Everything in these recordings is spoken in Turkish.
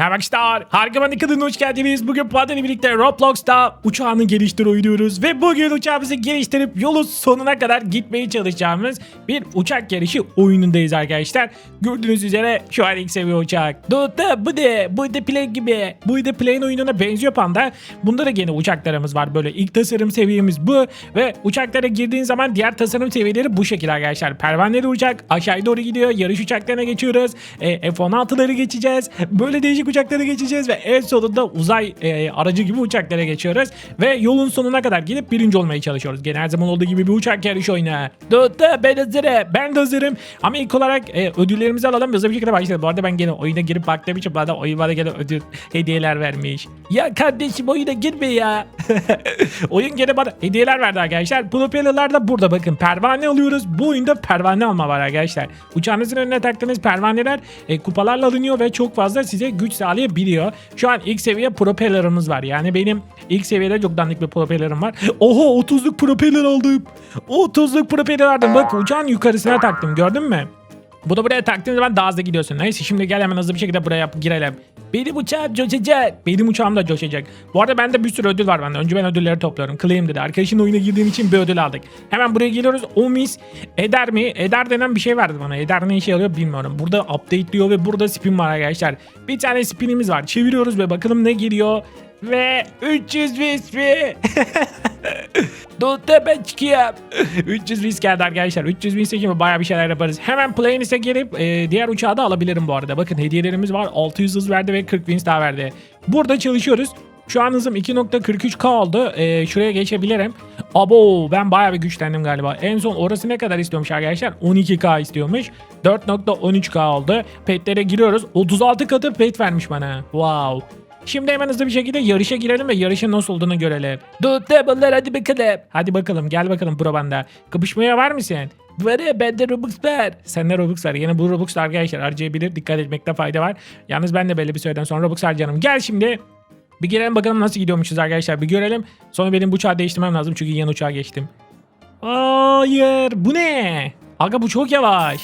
Merhaba arkadaşlar. Harika kanalına hoş geldiniz. Bugün ile birlikte Roblox'ta uçağını geliştir oynuyoruz. Ve bugün uçağımızı geliştirip yolun sonuna kadar gitmeye çalışacağımız bir uçak yarışı oyunundayız arkadaşlar. Gördüğünüz üzere şu an ilk seviye uçak. Dota bu de. Bu da plane gibi. Bu da plane oyununa benziyor Panda. Bunda da gene uçaklarımız var. Böyle ilk tasarım seviyemiz bu. Ve uçaklara girdiğin zaman diğer tasarım seviyeleri bu şekilde arkadaşlar. Pervaneli uçak aşağıya doğru gidiyor. Yarış uçaklarına geçiyoruz. E, F-16'ları geçeceğiz. Böyle değişik uçaklara geçeceğiz ve en sonunda uzay e, aracı gibi uçaklara geçiyoruz. Ve yolun sonuna kadar gidip birinci olmaya çalışıyoruz. Gene zaman olduğu gibi bir uçak yarışı oyunu. Dota ben hazırım. Ben de hazırım. Ama ilk olarak e, ödüllerimizi alalım. Hızlı bir şekilde başlayalım. Bu arada ben gene oyuna girip baktığım için bana oyun bana gene ödül hediyeler vermiş. Ya kardeşim oyuna girme ya. oyun gene bana hediyeler verdi arkadaşlar. Propellerler de burada bakın. Pervane alıyoruz. Bu oyunda pervane alma var arkadaşlar. Uçağınızın önüne taktığınız pervaneler e, kupalarla alınıyor ve çok fazla size güç sağlayabiliyor. Şu an ilk seviye propellerimiz var. Yani benim ilk seviyede çok dandik bir propellerim var. Oho 30'luk propeller aldım. 30'luk propeller aldım. Bak uçağın yukarısına taktım gördün mü? Bu da buraya taktığın zaman daha hızlı gidiyorsun. Neyse şimdi gel hemen hızlı bir şekilde buraya girelim. Benim uçağım coşacak. Benim uçağım da coşacak. Bu arada bende bir sürü ödül var bende. Önce ben ödülleri topluyorum. Claim dedi. Arkadaşın oyuna girdiğin için bir ödül aldık. Hemen buraya geliyoruz. O mis eder mi? Eder denen bir şey verdi bana. Eder ne işe yarıyor bilmiyorum. Burada update diyor ve burada spin var arkadaşlar. Bir tane spinimiz var. Çeviriyoruz ve bakalım ne geliyor. Ve 300 VSP. Dutta ben çıkıyorum. 300 wins geldi arkadaşlar. 300 wins için baya bir şeyler yaparız. Hemen Planis'e gelip e, diğer uçağı da alabilirim bu arada. Bakın hediyelerimiz var. 600 hız verdi ve 40 wins daha verdi. Burada çalışıyoruz. Şu an hızım 2.43k oldu. E, şuraya geçebilirim. Abo ben baya bir güçlendim galiba. En son orası ne kadar istiyormuş arkadaşlar? 12k istiyormuş. 4.13k oldu. Petlere giriyoruz. 36 katı pet vermiş bana. Wow. Şimdi hemen hızlı bir şekilde yarışa girelim ve yarışın nasıl olduğunu görelim. Dutta bunlar hadi bakalım. Hadi bakalım gel bakalım pro banda. Kapışmaya var mısın? Var bende Robux var. Sende Robux var. Yine bu Robux arkadaşlar harcayabilir. Dikkat etmekte fayda var. Yalnız ben de belli bir süreden sonra Robux harcarım. Gel şimdi. Bir girelim bakalım nasıl gidiyormuşuz arkadaşlar. Bir görelim. Sonra benim bu uçağı değiştirmem lazım çünkü yeni uçağa geçtim. Hayır. Bu ne? Aga bu çok yavaş.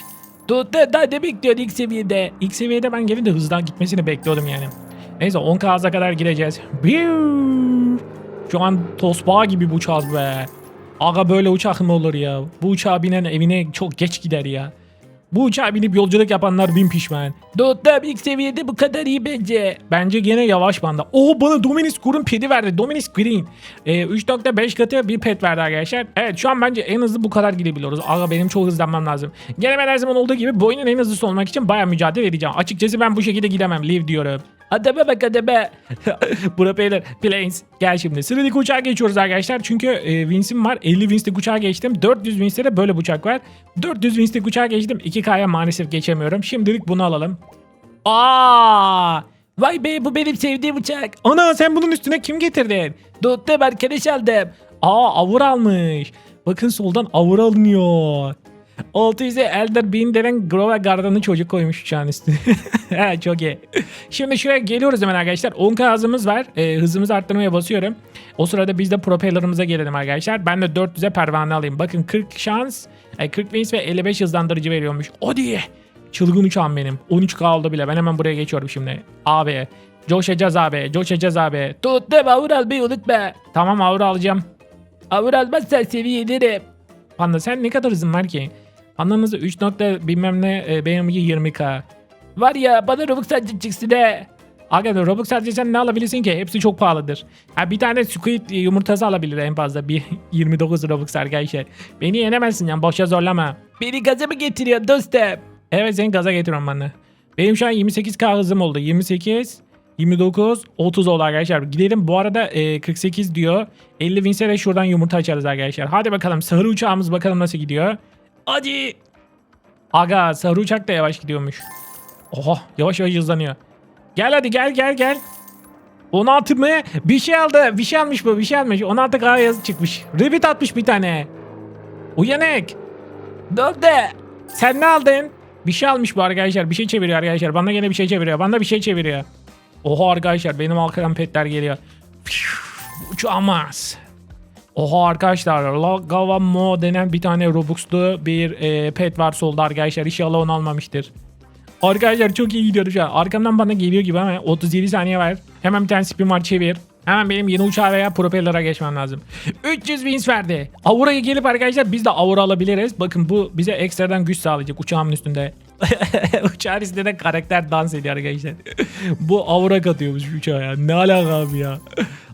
Daha ne bekliyorsun ilk seviyede? İlk seviyede ben gelin de hızdan gitmesini bekliyordum yani. Neyse 10k hıza kadar gireceğiz. Biu! Şu an tosbağa gibi bu uçağız be. Aga böyle uçak mı olur ya? Bu uçağa binen evine çok geç gider ya. Bu uçağa binip yolculuk yapanlar bin pişman. Dot'ta ilk seviyede bu kadar iyi bence. Bence gene yavaş banda. Oo bana Dominus Green pedi verdi. Dominus Green. Ee, 3.5 katı bir pet verdi arkadaşlar. Evet şu an bence en hızlı bu kadar gidebiliyoruz. Aga benim çok hızlanmam lazım. Gene her zaman olduğu gibi bu oyunun en hızlısı olmak için baya mücadele edeceğim. Açıkçası ben bu şekilde gidemem. Live diyorum. Adama bak adama. Bura beyler. Planes. Gel şimdi. Sıradaki uçağa geçiyoruz arkadaşlar. Çünkü e, Wince'im var. 50 Wince'lik uçağa geçtim. 400 Wince'de de böyle bir uçak var. 400 Wince'lik uçağa geçtim. 2K'ya maalesef geçemiyorum. Şimdilik bunu alalım. Aa! Vay be bu benim sevdiğim uçak. Ana sen bunun üstüne kim getirdin? Dottem arkadaş aldım. Aa avur almış. Bakın soldan avur alınıyor. 600'e Elder Bean denen Grover Garden'ı çocuk koymuş uçağın üstüne. çok iyi. Şimdi şuraya geliyoruz hemen arkadaşlar. 10k hızımız var. Ee, hızımızı arttırmaya basıyorum. O sırada biz de propellerimize gelelim arkadaşlar. Ben de 400'e pervane alayım. Bakın 40 şans, e, 40 wins ve 55 hızlandırıcı veriyormuş. O diye. Çılgın uçağım benim. 13k oldu bile. Ben hemen buraya geçiyorum şimdi. Abi. Coşacağız abi. Coşacağız abi. Tuttum avur almayı unutma. Tamam avur alacağım. Avur almazsan seni yenirim. Panda sen ne kadar hızın var ki? Panda'nızda 3 nokta bilmem ne e, benimki 20k. Var ya bana Robux çıksın he. Aga Robux sadece sen ne alabilirsin ki? Hepsi çok pahalıdır. Ha, bir tane Squid yumurtası alabilir en fazla. Bir 29 Robux arkadaşlar. Beni yenemezsin yani boşa zorlama. Beni gaza mı getiriyor dostum? Evet seni gaza getiriyorum bana. Benim şu an 28k hızım oldu. 28, 29, 30 oldu arkadaşlar. Gidelim bu arada e, 48 diyor. 50 vinse de şuradan yumurta açarız arkadaşlar. Hadi bakalım sarı uçağımız bakalım nasıl gidiyor. Hadi. Aga sarı uçak da yavaş gidiyormuş. Oha yavaş yavaş hızlanıyor. Gel hadi gel gel gel. 16 mı? Bir şey aldı. Bir şey almış bu. Bir şey almış. 16K yazı çıkmış. Ribbit atmış bir tane. Uyanık. Oldu? Sen ne aldın? Bir şey almış bu arkadaşlar. Bir şey çeviriyor arkadaşlar. Bana gene bir şey çeviriyor. Bana bir şey çeviriyor. Oha arkadaşlar benim arkadan petler geliyor. Uçamaz. Oha arkadaşlar Lagava Mo denen bir tane Robux'lu bir e, pet var solda arkadaşlar. İnşallah onu almamıştır. Arkadaşlar çok iyi gidiyoruz şu an. Arkamdan bana geliyor gibi ama 37 saniye var. Hemen bir tane spin var çevir. Hemen benim yeni uçağa veya propellera geçmem lazım. 300 wins verdi. Aura'ya gelip arkadaşlar biz de Aura alabiliriz. Bakın bu bize ekstradan güç sağlayacak uçağımın üstünde. Uçağın üstünde karakter dans ediyor arkadaşlar. bu Aura katıyormuş uçağa ya. Ne alaka abi ya.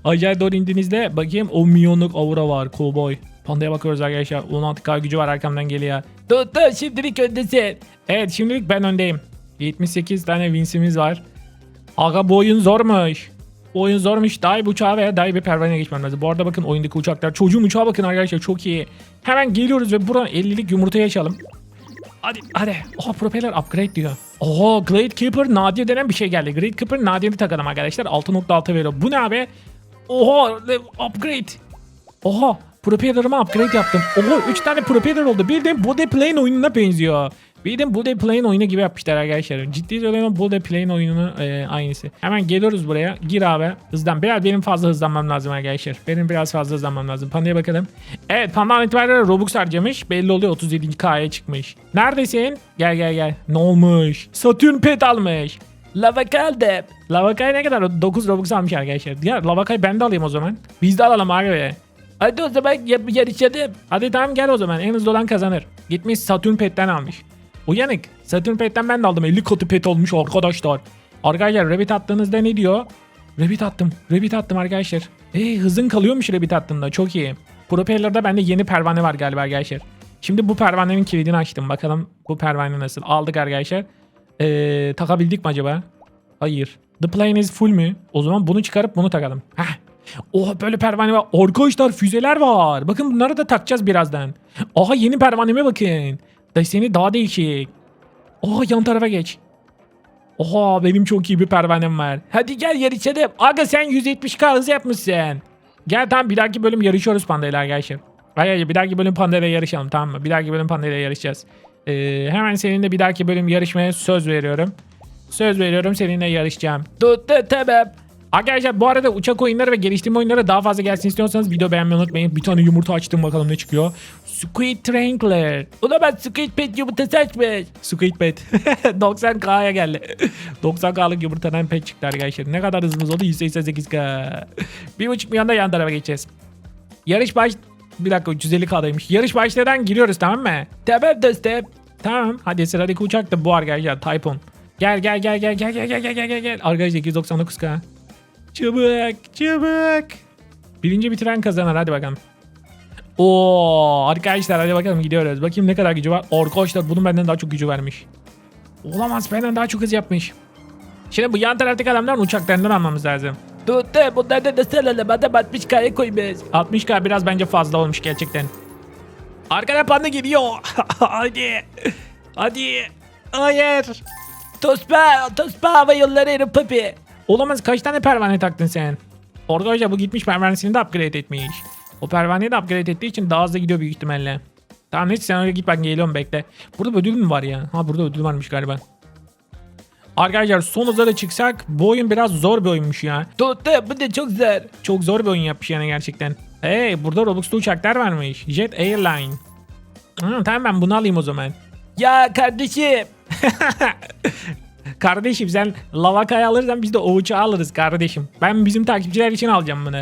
Aşağıya doğru indiğinizde bakayım 10 milyonluk Aura var. Cowboy. Pandaya bakıyoruz arkadaşlar. 16k gücü var arkamdan geliyor. Dur şimdilik öndesin. Evet şimdilik ben öndeyim. 78 tane winsimiz var. Aga bu oyun zormuş. Oyun zormuş. Daha iyi bir uçağa veya daha iyi bir pervaneye geçmem lazım. Bu arada bakın oyundaki uçaklar. Çocuğun uçağa bakın arkadaşlar çok iyi. Hemen geliyoruz ve buradan 50'lik yumurtayı açalım. Hadi hadi. Oha propeller upgrade diyor. Oha Glade Keeper nadir denen bir şey geldi. Glade Keeper nadir'i takalım arkadaşlar. 6.6 veriyor. Bu ne abi? Oha upgrade. Oha propeller'ıma upgrade yaptım. Oha 3 tane propeller oldu. Bildiğin Body Plane oyununa benziyor. Bildiğin Body Plane oyunu gibi yapmışlar arkadaşlar. Ciddi söylüyorum Body Plane oyununu e, aynısı. Hemen geliyoruz buraya. Gir abi. Hızlan. Biraz benim fazla hızlanmam lazım arkadaşlar. Benim biraz fazla hızlanmam lazım. Panda'ya bakalım. Evet Panda'dan itibaren Robux harcamış. Belli oluyor 37K'ya çıkmış. Neredesin? Gel gel gel. Ne olmuş? Saturn pet almış. Lavakal de. Lavakay ne kadar? 9 Robux almış arkadaşlar. Ya Lavakay ben de alayım o zaman. Biz de alalım abi. Hadi o zaman yarışalım. Hadi tamam gel o zaman. En hızlı olan kazanır. Gitmiş Saturn Pet'ten almış. Uyanık. Saturn Pet'ten ben de aldım. 50 katı pet olmuş arkadaşlar. Arkadaşlar Rabbit attığınızda ne diyor? Rabbit attım. Rabbit attım arkadaşlar. Ee, hızın kalıyormuş Rabbit attığında. Çok iyi. Propeller'da bende yeni pervane var galiba arkadaşlar. Şimdi bu pervanenin kilidini açtım. Bakalım bu pervane nasıl. Aldık arkadaşlar. Ee, takabildik mi acaba? Hayır. The plane is full mü? O zaman bunu çıkarıp bunu takalım. Heh. Oha böyle pervane var. Arkadaşlar füzeler var. Bakın bunları da takacağız birazdan. Aha yeni pervaneme bakın. Deseni daha değişik. Oha yan tarafa geç. Oha benim çok iyi bir pervanem var. Hadi gel yarışalım. Aga sen 170k hız yapmışsın. Gel tamam bir dahaki bölüm yarışıyoruz pandayla arkadaşlar. Hayır hayır bir dahaki bölüm pandayla yarışalım tamam mı? Bir dahaki bölüm pandayla yarışacağız. Ee, hemen seninle bir dahaki bölüm yarışmaya söz veriyorum. Söz veriyorum seninle yarışacağım. Tuttu tamam. Arkadaşlar bu arada uçak oyunları ve geliştirme oyunları daha fazla gelsin istiyorsanız video beğenmeyi unutmayın. Bir tane yumurta açtım bakalım ne çıkıyor. Squid Trankler. Ulan ben Squid Pet yumurtası açmış. Squid Pet. 90k'ya geldi. 90k'lık yumurtadan pet çıktı arkadaşlar. Ne kadar hızımız oldu? 188k. Bir buçuk milyonda yan tarafa geçeceğiz. Yarış baş... Bir dakika 350k'daymış. Yarış başladan giriyoruz tamam mı? Tamam dostum. Tamam. Hadi sıradaki uçak da bu arkadaşlar. Typhoon. Gel gel gel gel gel gel gel gel gel gel gel. Arkadaşlar 299k. Çabuk çabuk. Birinci bitiren kazanır hadi bakalım. Oo arkadaşlar hadi bakalım gidiyoruz. Bakayım ne kadar gücü var. Arkadaşlar bunun benden daha çok gücü vermiş. Olamaz benden daha çok hız yapmış. Şimdi bu yan taraftaki adamların uçaklarından almamız lazım. Tuttu bunlardan nasıl alalım adam 60k'ya koymuş. 60k biraz bence fazla olmuş gerçekten. Arkada panda geliyor. hadi. Hadi. Hayır. Tospa, Tospa hava yolları papi. Olamaz kaç tane pervane taktın sen? Arkadaşlar bu gitmiş pervanesini de upgrade etmiş. O pervaneyi de upgrade ettiği için daha hızlı gidiyor büyük ihtimalle. Tamam neyse sen öyle git ben geliyorum bekle. Burada ödül mü var ya? Ha burada ödül varmış galiba. Arkadaşlar son hıza da çıksak bu oyun biraz zor bir oyunmuş ya. Tuttu bu da çok zor. Çok zor bir oyun yapmış yani gerçekten. Hey burada Robux'ta uçaklar varmış. Jet Airline. Ha, tamam ben bunu alayım o zaman. Ya kardeşim. kardeşim sen lavakayı alırsan biz de o uçağı alırız kardeşim. Ben bizim takipçiler için alacağım bunu.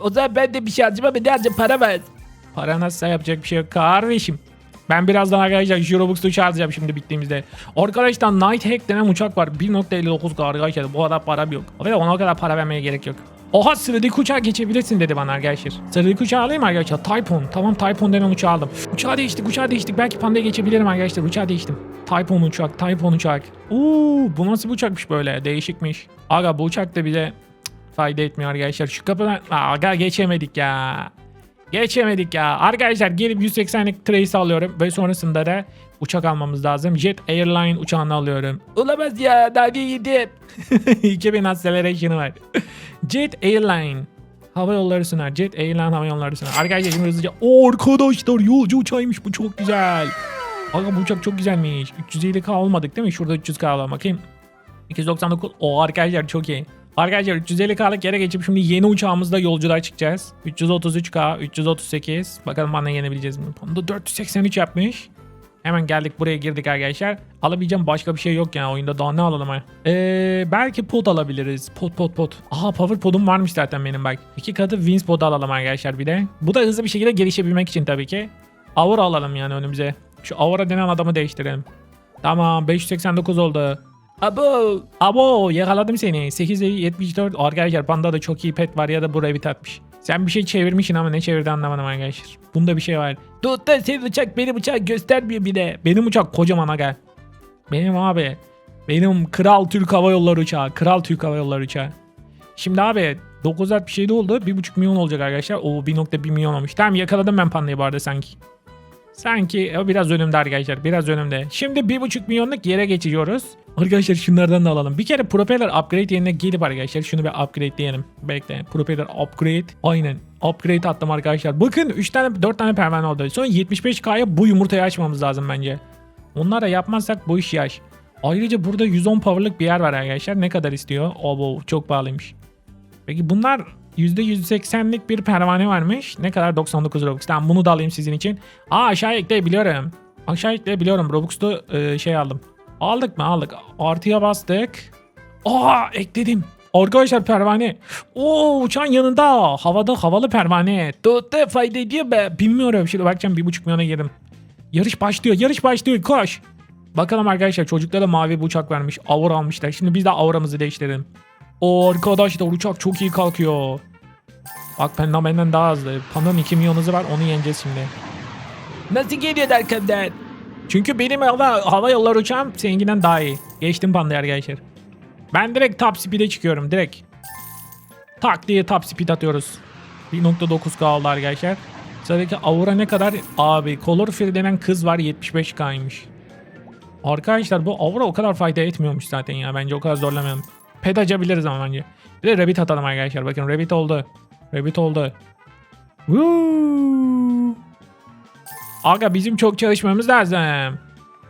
O zaman ben de bir şey alacağım ama ne alacağım para ver. Para nasılsa yapacak bir şey yok kardeşim. Ben birazdan arkadaşlar uçağı alacağım şimdi bittiğimizde. Arkadaşlar Night Hack denen uçak var. 1.59 arkadaşlar. Bu kadar para yok. Ve ona kadar para vermeye gerek yok. Oha sıradaki uçağa geçebilirsin dedi bana arkadaşlar. Sıradaki uçağı alayım arkadaşlar. Typhoon. Tamam Typhoon denen uçağı aldım. Uçağı değiştik uçağı değiştik. Belki Panda'ya geçebilirim arkadaşlar. Uçağı değiştim. Typhoon uçak. Typhoon uçak. Uuu bu nasıl uçakmış böyle. Değişikmiş. Aga bu uçak da bize fayda etmiyor arkadaşlar. Şu kapıdan... Aga geçemedik ya. Geçemedik ya. Arkadaşlar gelip 180'lik trace alıyorum ve sonrasında da uçak almamız lazım. Jet Airline uçağını alıyorum. Olamaz ya daha bir yedim. 2000 acceleration'ı var. Jet Airline. Hava yolları sunar. Jet Airline hava yolları sunar. Arkadaşlar şimdi hızlıca. Oo, arkadaşlar yolcu uçağıymış bu çok güzel. Aga bu uçak çok güzelmiş. 350k olmadık değil mi? Şurada 300k alalım bakayım. 299. O arkadaşlar çok iyi. Arkadaşlar 350k'lık yere geçip şimdi yeni uçağımızda yolculuğa çıkacağız. 333k, 338. Bakalım bana yenebileceğiz mi? Panda 483 yapmış. Hemen geldik buraya girdik arkadaşlar. Alabileceğim başka bir şey yok yani oyunda daha ne alalım ha. Ee, belki pot alabiliriz. Pot pot pot. Aha power podum varmış zaten benim bak. İki katı wins pod alalım arkadaşlar bir de. Bu da hızlı bir şekilde gelişebilmek için tabii ki. Aura alalım yani önümüze. Şu Aura denen adamı değiştirelim. Tamam 589 oldu. Abo, abo yakaladım seni. 874 arkadaşlar panda da çok iyi pet var ya da buraya bit atmış. Sen bir şey çevirmişsin ama ne çevirdi anlamadım arkadaşlar. Bunda bir şey var. Tut da senin uçak benim uçak göstermiyor bir de. Benim uçak kocaman aga. Benim abi. Benim Kral Türk Hava Yolları uçağı. Kral Türk Hava Yolları uçağı. Şimdi abi 967 oldu. 1.5 milyon olacak arkadaşlar. O 1.1 milyon olmuş. Tamam yakaladım ben pandayı bu arada sanki. Sanki o biraz önümde arkadaşlar. Biraz önümde. Şimdi 1.5 milyonluk yere geçiyoruz. Arkadaşlar şunlardan da alalım. Bir kere propeller upgrade yerine gelip arkadaşlar şunu bir upgrade diyelim. Bekle. Propeller upgrade. Aynen. Upgrade attım arkadaşlar. Bakın 3 tane 4 tane pervane oldu. Sonra 75k'ya bu yumurtayı açmamız lazım bence. Onlara yapmazsak bu iş yaş. Ayrıca burada 110 power'lık bir yer var arkadaşlar. Ne kadar istiyor? Oo bu çok pahalıymış. Peki bunlar %180'lik bir pervane varmış. Ne kadar? 99 Robux. Tamam bunu da alayım sizin için. Aa aşağı ekleyebiliyorum. Aşağı ekleyebiliyorum. Robux'ta e, şey aldım. Aldık mı? Aldık. Artıya bastık. Aa ekledim. Arkadaşlar pervane. Oo uçağın yanında. Havada havalı pervane. Tuttu fayda ediyor be. Bilmiyorum. Şimdi bakacağım 1.5 milyona girdim. Yarış başlıyor. Yarış başlıyor. Koş. Bakalım arkadaşlar çocuklara mavi bir uçak vermiş. Aura almışlar. Şimdi biz de auramızı değiştirelim. O arkadaşlar uçak çok iyi kalkıyor. Bak Panda benden daha hızlı. Panda'nın 2 milyon hızı var onu yeneceğiz şimdi. Nasıl geliyor arkamdan? Çünkü benim hava, hava yolları uçağım seninkinden daha iyi. Geçtim Panda'yı arkadaşlar. Ben direkt top speed'e çıkıyorum direkt. Tak diye top speed atıyoruz. 1.9k oldu arkadaşlar. Sıradaki Aura ne kadar? Abi Color Free denen kız var 75k'ymış. Arkadaşlar bu Aura o kadar fayda etmiyormuş zaten ya. Bence o kadar zorlamayalım. Pet açabiliriz ama bence. Bir de Rabbit atalım arkadaşlar. Bakın Rabbit oldu. Rabbit oldu. Woo! Aga bizim çok çalışmamız lazım.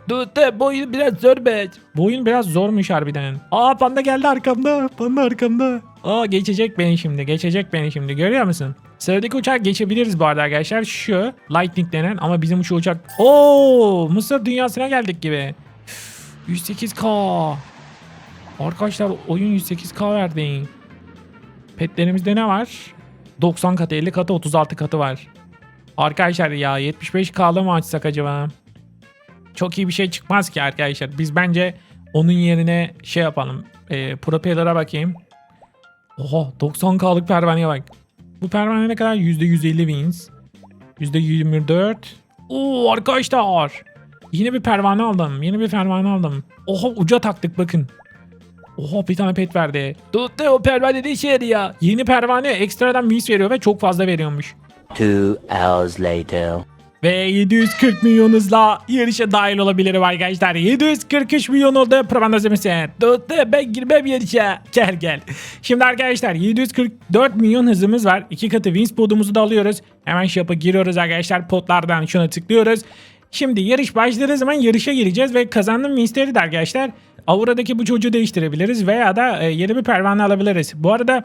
Dur de bu oyun biraz zor be. Bu oyun biraz zormuş harbiden. Aa panda geldi arkamda. Panda arkamda. Aa geçecek beni şimdi. Geçecek beni şimdi. Görüyor musun? Sıradaki uçak geçebiliriz bu arada arkadaşlar. Şu Lightning denen ama bizim şu uçak. Oo Mısır dünyasına geldik gibi. Üf, 108k. Arkadaşlar oyun 108k verdi. Petlerimizde ne var? 90 katı, 50 katı, 36 katı var. Arkadaşlar ya 75k'lı mı açsak acaba? Çok iyi bir şey çıkmaz ki arkadaşlar. Biz bence onun yerine şey yapalım. E, propeller'a bakayım. Oha 90k'lık pervaneye bak. Bu pervane ne kadar? %150 wins. %24. Oo arkadaşlar. Yine bir pervane aldım. Yeni bir pervane aldım. Oha uca taktık bakın. Oha bir tane pet verdi. Tuttu o pervane ne işe yarıyor? Yeni pervane ekstradan wins veriyor ve çok fazla veriyormuş. Two hours later. Ve 740 milyon hızla yarışa dahil olabilirim arkadaşlar. 743 milyon oldu propaganda zemisi. Tuttu ben girmem yarışa. Gel gel. Şimdi arkadaşlar 744 milyon hızımız var. İki katı wins podumuzu da alıyoruz. Hemen shop'a giriyoruz arkadaşlar. Potlardan şuna tıklıyoruz. Şimdi yarış başladığı zaman yarışa gireceğiz ve kazandığım winsleri de arkadaşlar Aura'daki bu çocuğu değiştirebiliriz veya da e, yeni bir pervane alabiliriz. Bu arada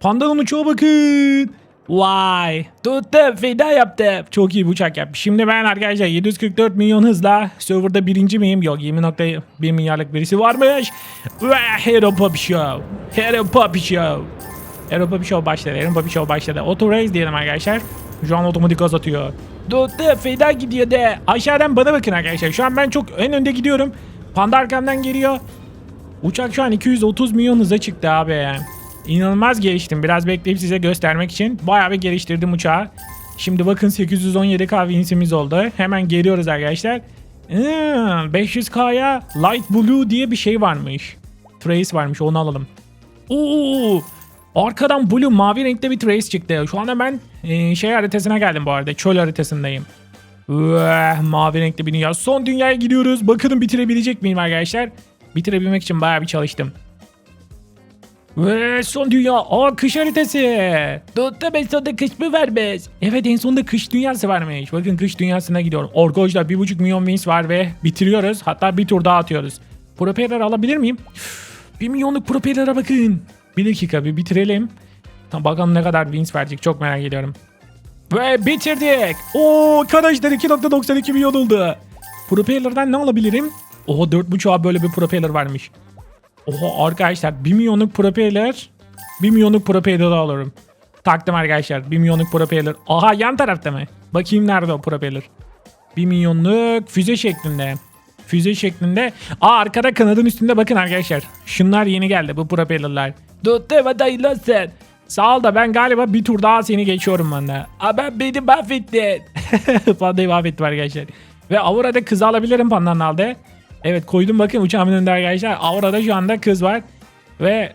Panda'nın uçağı bakın. Vay. Tuttu feda yaptı. Çok iyi bir uçak yapmış. Şimdi ben arkadaşlar 744 milyon hızla serverda birinci miyim? Yok 20.1 milyarlık birisi varmış. Ve Hero Pop Show. Hero Pop Show. Hero Pop Show başladı. Hero Pop Show başladı. Auto Race diyelim arkadaşlar. Şu an otomatik gaz atıyor. Tuttu feda gidiyor de. Aşağıdan bana bakın arkadaşlar. Şu an ben çok en önde gidiyorum. Panda arkamdan geliyor. Uçak şu an 230 milyon hıza çıktı abi. İnanılmaz geliştim. Biraz bekleyip size göstermek için. Bayağı bir geliştirdim uçağı. Şimdi bakın 817k winsimiz oldu. Hemen geliyoruz arkadaşlar. Hmm, 500k'ya Light Blue diye bir şey varmış. Trace varmış onu alalım. Oo, arkadan blue mavi renkte bir trace çıktı. Şu anda ben e, şey haritasına geldim bu arada. Çöl haritasındayım. Üeh, mavi renkli bir dünya. Son dünyaya gidiyoruz. Bakalım bitirebilecek miyim arkadaşlar? Bitirebilmek için bayağı bir çalıştım. Ve son dünya. Aa kış haritası. Tuttu ben sonunda kış mı vermiş? Evet en sonunda kış dünyası varmış. Bakın kış dünyasına gidiyorum. Arkadaşlar 1.5 milyon wins var ve bitiriyoruz. Hatta bir tur daha atıyoruz. Propeller alabilir miyim? 1 milyonluk propellere bakın. Bir dakika bir bitirelim. Tam bakalım ne kadar wins verecek çok merak ediyorum. Ve bitirdik. Oo arkadaşlar 2.92 milyon oldu. Propeller'dan ne alabilirim? Oha 4.5'a böyle bir propeller varmış. Oha arkadaşlar 1 milyonluk propeller 1 milyonluk propeller alırım. Taktım arkadaşlar 1 milyonluk propeller. Aha yan tarafta mı? Bakayım nerede o propeller. 1 milyonluk füze şeklinde. Füze şeklinde. Aa arkada kanadın üstünde bakın arkadaşlar. Şunlar yeni geldi bu propellerler. Tuttu vadayla sen. Sağ ol da ben galiba bir tur daha seni geçiyorum bana. Ben beni mahvettin. Pandayı mahvettim arkadaşlar. Ve Aura'da kız alabilirim pandanın aldı. Evet koydum bakın uçağımın önünde arkadaşlar. Aura'da şu anda kız var. Ve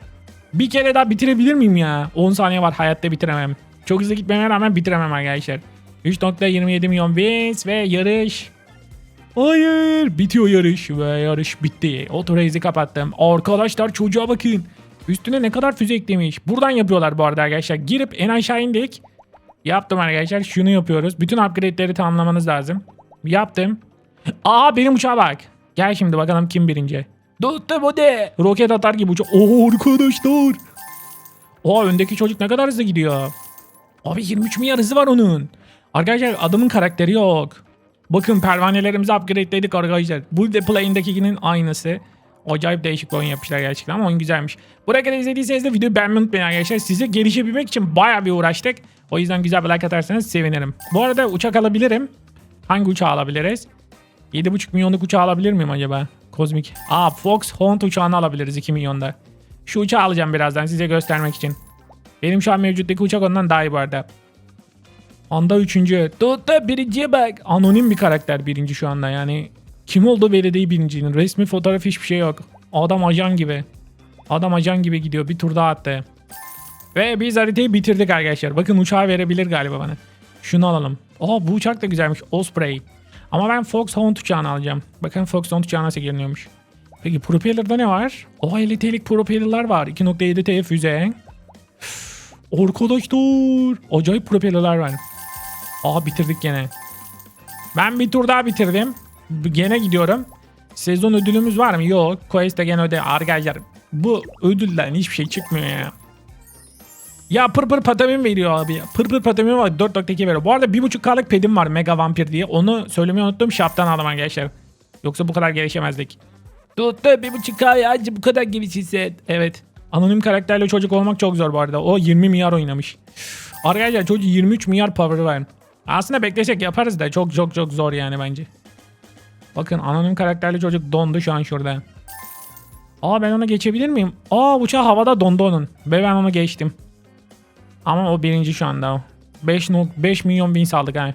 bir kere daha bitirebilir miyim ya? 10 saniye var hayatta bitiremem. Çok hızlı gitmeme rağmen bitiremem arkadaşlar. 3.27 milyon bins ve yarış. Hayır bitiyor yarış ve yarış bitti. Otoreizi kapattım. Arkadaşlar çocuğa bakın. Üstüne ne kadar füze eklemiş. Buradan yapıyorlar bu arada arkadaşlar. Girip en aşağı indik. Yaptım arkadaşlar. Şunu yapıyoruz. Bütün upgrade'leri tamamlamanız lazım. Yaptım. Aa benim uçağa bak. Gel şimdi bakalım kim birinci. Tuttum o de. Roket atar gibi uçak. Oo arkadaşlar. Oha öndeki çocuk ne kadar hızlı gidiyor. Abi 23 milyar hızı var onun. Arkadaşlar adamın karakteri yok. Bakın pervanelerimizi upgrade'ledik arkadaşlar. Bu Plane'dekinin aynısı. Acayip değişik bir oyun yapmışlar gerçekten ama oyun güzelmiş. Buraya kadar izlediyseniz de videoyu beğenmeyi unutmayın arkadaşlar. Size gelişebilmek için baya bir uğraştık. O yüzden güzel bir like atarsanız sevinirim. Bu arada uçak alabilirim. Hangi uçağı alabiliriz? 7.5 milyonluk uçağı alabilir miyim acaba? Kozmik. Aa Fox Hunt uçağını alabiliriz 2 milyonda. Şu uçağı alacağım birazdan size göstermek için. Benim şu an mevcuttaki uçak ondan daha iyi bu arada. Anda üçüncü. Tuttu birinciye bak. Anonim bir karakter birinci şu anda yani. Kim oldu değil birincinin. Resmi fotoğraf hiçbir şey yok. Adam ajan gibi. Adam ajan gibi gidiyor. Bir tur daha attı. Ve biz haritayı bitirdik arkadaşlar. Bakın uçağı verebilir galiba bana. Şunu alalım. Aa bu uçak da güzelmiş. Osprey. Ama ben Foxhound uçağını alacağım. Bakın Foxhound uçağı nasıl. Peki propeller'da ne var? Oha 50 TL'lik propeller'lar var. 2.7 T füze. Üf, Arkadaşlar. Acayip propeller'lar var. Aa bitirdik gene. Ben bir tur daha bitirdim. Gene gidiyorum. Sezon ödülümüz var mı? Yok. Quest'te gene öde. Arkadaşlar bu ödülden hiçbir şey çıkmıyor ya. Ya pır pır patamin veriyor abi. Pır pır patamin var 4.2 veriyor. Bu arada 1.5K'lık pedim var Mega Vampir diye. Onu söylemeyi unuttum. Shop'tan aldım arkadaşlar. Yoksa bu kadar gelişemezdik. Tuttu 1.5K ya bu kadar gelişirse. Evet. Anonim karakterle çocuk olmak çok zor bu arada. O 20 milyar oynamış. Arkadaşlar çocuk 23 milyar power var. Aslında beklesek yaparız da çok çok çok zor yani bence. Bakın anonim karakterli çocuk dondu şu an şurada. Aa ben ona geçebilir miyim? Aa uçağı havada dondu onun. Ve ben onu geçtim. Ama o birinci şu anda o. 5, 5 milyon wins aldık ha.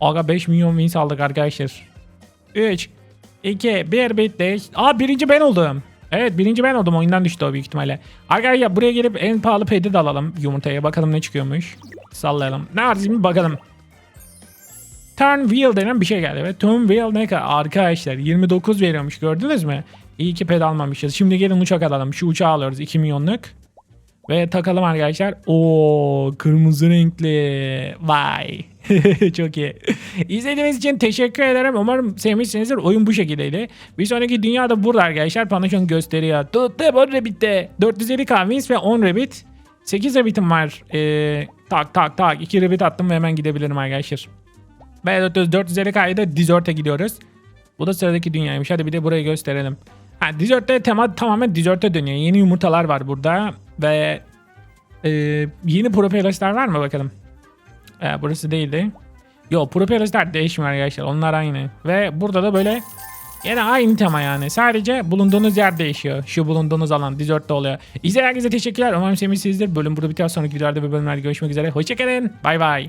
Aga 5 milyon wins aldık arkadaşlar. 3, 2, 1 bitti. Aa birinci ben oldum. Evet birinci ben oldum oyundan düştü o büyük ihtimalle. Arkadaşlar buraya gelip en pahalı pedi de alalım yumurtaya bakalım ne çıkıyormuş. Sallayalım. Ne arzayım bakalım. Turn wheel denen bir şey geldi. Ve turn wheel ne kadar arkadaşlar 29 veriyormuş gördünüz mü? İyi ki ped almamışız. Şimdi gelin uçak alalım. Şu uçağı alıyoruz 2 milyonluk. Ve takalım arkadaşlar. Oo kırmızı renkli. Vay. Çok iyi. İzlediğiniz için teşekkür ederim. Umarım sevmişsinizdir. Oyun bu şekildeydi. Bir sonraki dünyada burada arkadaşlar. An gösteriyor. Tuttu 10 rabbit'te. 450 wins ve 10 rabbit. 8 rabbit'im var. Ee, tak tak tak. 2 rabbit attım ve hemen gidebilirim arkadaşlar. Ve 450 kayda Desert'e gidiyoruz. Bu da sıradaki dünyaymış. Hadi bir de burayı gösterelim. Ha, Desert'te tema tamamen Desert'e dönüyor. Yeni yumurtalar var burada. Ve e, yeni propellersler var mı bakalım. E, burası değildi. Yo propellersler değişmiyor arkadaşlar. Onlar aynı. Ve burada da böyle yine aynı tema yani. Sadece bulunduğunuz yer değişiyor. Şu bulunduğunuz alan Desert'te oluyor. İzleyen herkese teşekkürler. Umarım sevmişsinizdir. Bölüm burada biter. Sonraki videolarda ve bölümlerde görüşmek üzere. Hoşçakalın. Bay bay.